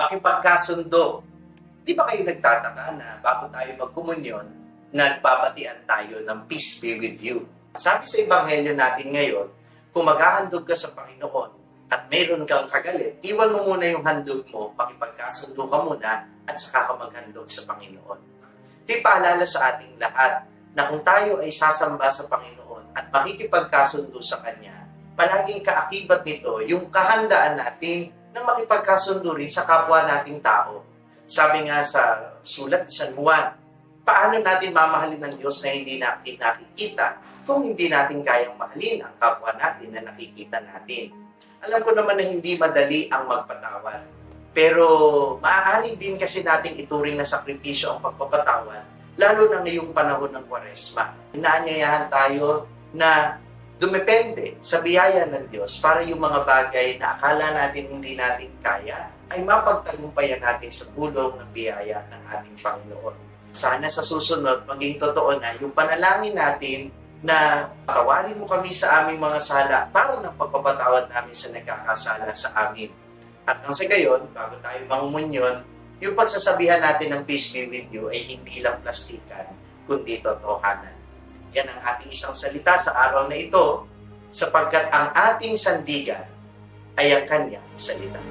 makipagkasundo. Di ba kayo nagtataka na bago tayo magkumunyon, nagbabatian tayo ng peace be with you. Sabi sa Ebanghelyo natin ngayon, kung maghahandog ka sa Panginoon at meron kang kagalit, iwan mo muna yung handog mo, pakipagkasundo ka muna, at saka ka maghandog sa Panginoon. Ito'y paalala sa ating lahat na kung tayo ay sasamba sa Panginoon at makikipagkasundo sa Kanya, palaging kaakibat nito yung kahandaan natin na makipagkasundo rin sa kapwa nating tao. Sabi nga sa sulat ni San Juan, paano natin mamahalin ng Diyos na hindi natin nakikita kung hindi natin kayang mahalin ang kapwa natin na nakikita natin. Alam ko naman na hindi madali ang magpatawad. Pero maaari din kasi nating ituring na sakripisyo ang pagpapatawad, lalo na ngayong panahon ng kwaresma. Inaanyayahan tayo na dumepende sa biyaya ng Diyos para yung mga bagay na akala natin hindi natin kaya ay mapagtagumpayan natin sa tulong ng biyaya ng ating Panginoon. Sana sa susunod, maging totoo na yung panalangin natin na patawarin mo kami sa aming mga sala para ng pagpapatawad namin sa nagkakasala sa amin. At nang sa gayon, bago tayo mangumunyon, yung pagsasabihan natin ng peace be with you ay hindi lang plastikan, kundi totohanan. Yan ang ating isang salita sa araw na ito, sapagkat ang ating sandigan ay ang kanyang salita.